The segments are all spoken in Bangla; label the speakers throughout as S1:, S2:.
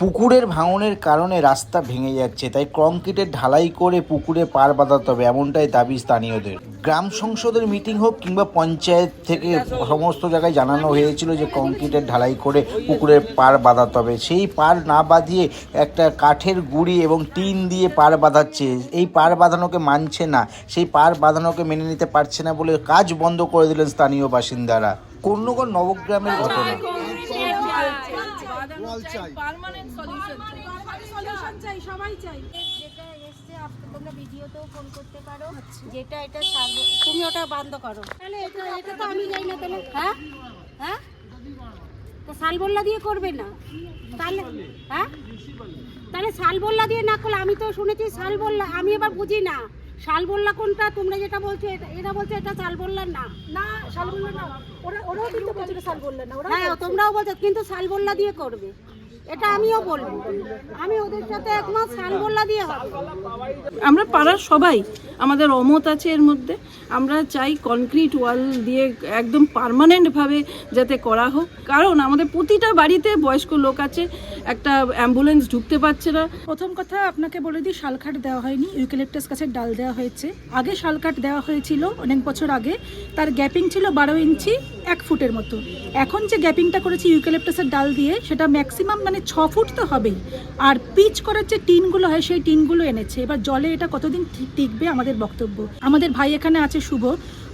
S1: পুকুরের ভাঙনের কারণে রাস্তা ভেঙে যাচ্ছে, তাই কংক্রিটের ঢালাই করে পুকুরে পার বাঁধাতে হবে, এমনটাই দাবি স্থানীয়দের। গ্রাম সংসদের মিটিং হোক কিংবা পঞ্চায়েত থেকে সমস্ত জায়গায় জানানো হয়েছিল যে কংক্রিটের ঢালাই করে পুকুরে পার বাঁধাতে হবে। সেই পার না বাঁধিয়ে একটা কাঠের গুঁড়ি এবং টিন দিয়ে পার বাঁধাচ্ছে, এই পার বাঁধানোকে মানছে না, সেই পার বাঁধানোকে মেনে নিতে পারছে না বলে কাজ বন্ধ করে দিলেন স্থানীয় বাসিন্দারা। কন্যগর নবগ্রামের ঘটনা।
S2: পার্মানেন্ট সলিউশন
S3: সলিউশন চাই। সবাই চাই।
S4: যেটা এসছে আপ- তোমরা ভিডিওতেও ফোন করতে পারো। যেটা এটা তুমি ওটা বন্ধ করো।
S3: তাহলে এটা এটা তো আমি যাই না তাহলে। হ্যাঁ? হ্যাঁ? তো শালবল্লা দিয়ে করবে না। তাহলে হ্যাঁ? তাহলে শালবল্লা দিয়ে না করলে আমি তো শুনেছি শালবল্লা আমি এবার বুঝি না। শালবল্লা কোনটা? তোমরা যেটা বলছো এটা এরা বলছো এটা শালবল্লা না। না শালবল্লা না। ওরা ওরাও কিন্তু বলছে শালবল্লা না। হ্যাঁ তোমরাও বলছো কিন্তু শালবল্লা দিয়ে করবে। এটা আমিও বলব। আমি ওদের সাথে একমত শালবল্লা দিয়ে হবে।
S2: আমরা পাড়ার সবাই, আমাদের অমত আছে এর মধ্যে। আমরা চাই কনক্রিট ওয়াল দিয়ে একদম পার্মানেন্টভাবে যাতে করা হোক। কারণ আমাদের প্রতিটা বাড়িতে বয়স্ক লোক আছে একটা অ্যাম্বুলেন্স ঢুকতে পারছে না।
S5: প্রথম কথা আপনাকে বলে দিই শালকাঠ দেওয়া হয়নি ইউক্যালিপটাস গাছের ডাল দেওয়া হয়েছে। আগে শালকাঠ দেওয়া হয়েছিল অনেক বছর আগে, তার গ্যাপিং ছিল বারো ইঞ্চি এক ফুটের মতো। এখন যে গ্যাপিংটা করেছি ইউক্যালিপটাসের ডাল দিয়ে, সেটা ম্যাক্সিমাম মানে ছ ফুট তো হবেই। আর পিচ করার যে টিনগুলো হয়, সেই টিনগুলো এনেছে। এবার জলে এটা কতদিন টিকবে আমাদের বক্তব্য। আমাদের ভাই এখানে আছে শুভ।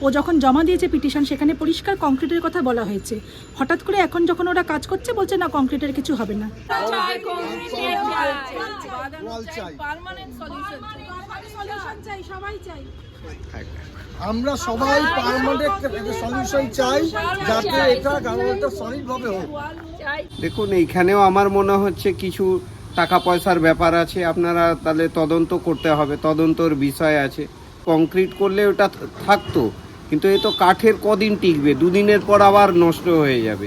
S5: ও যখন জমা দিয়েছে পিটিশন, সেখানে পরিষ্কার কংক্রিটের কথা বলা হয়েছে। হঠাৎ করে এখন যখন ওরা কাজ করছে, বলছে, না, কংক্রিটের কিছু হবে না।
S3: সলিউশন চাই। সবাই চাই।
S6: আমরা সবাই পার্মানেন্ট সলিউশন চাই যাতে এটা গার্মেন্টটা সলিড ভাবে হোক
S7: দেখুন এইখানেও আমার মনে হচ্ছে কিছু টাকা পয়সার ব্যাপার আছে। আপনারা তাহলে তদন্ত করতে হবে। তদন্তর বিষয় আছে। কংক্রিট করলে ওটা থাকতো। কিন্তু এ তো কাঠের কদিন টিকবে, দুদিনের পর আবার নষ্ট হয়ে যাবে।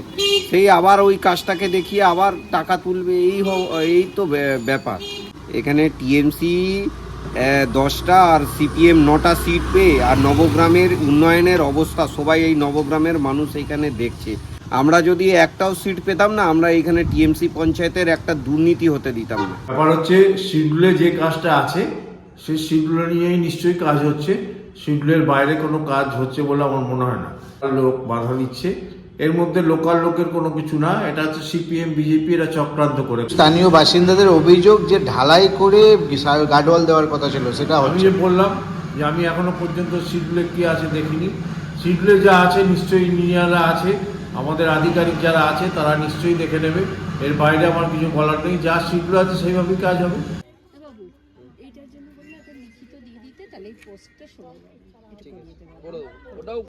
S7: সেই আবার ওই কাজটাকে দেখিয়ে আবার টাকা তুলবে, এই এই তো ব্যাপার। এখানে টিএমসি দশটা আর সিপিএম নটা সিট পেয়ে আর নবগ্রামের উন্নয়নের অবস্থা, সবাই এই নবগ্রামের মানুষ এখানে দেখছে। আমরা যদি একটাও সিট পেতাম না, আমরা এখানে টিএমসি পঞ্চায়েতের একটা দুর্নীতি হতে দিতাম না।
S8: ব্যাপার হচ্ছে, শিডিউলে যে কাজটা আছে, সেই শিডিউল নিয়েই নিশ্চয়ই কাজ হচ্ছে। শিডিউলের বাইরে কোনো কাজ হচ্ছে বলে আমার মনে হয় না। লোক বাধা দিচ্ছে। এর মধ্যে লোকাল লোকের কোনো কিছু না। এটা হচ্ছে সিপিএম বিজেপি এরা চক্রান্ত করে।
S1: স্থানীয় বাসিন্দাদের অভিযোগ যে ঢালাই করে গার্ডওয়াল দেওয়ার কথা ছিল সেটা
S8: আমি যে বললাম যে আমি এখনও পর্যন্ত শিডিউলে কি আছে দেখিনি। শিডিউলে যা আছে নিশ্চয়ই ইঞ্জিনিয়াররা আছে। আমাদের আধিকারিক যারা আছে তারা নিশ্চয়ই দেখে নেবে। এর বাইরে আমার কিছু বলার নেই। যা শিডিউল আছে সেইভাবেই কাজ হবে।
S4: তাহলে এই পোস্টটা সরে যাবে এটা করে দিতে পারবে।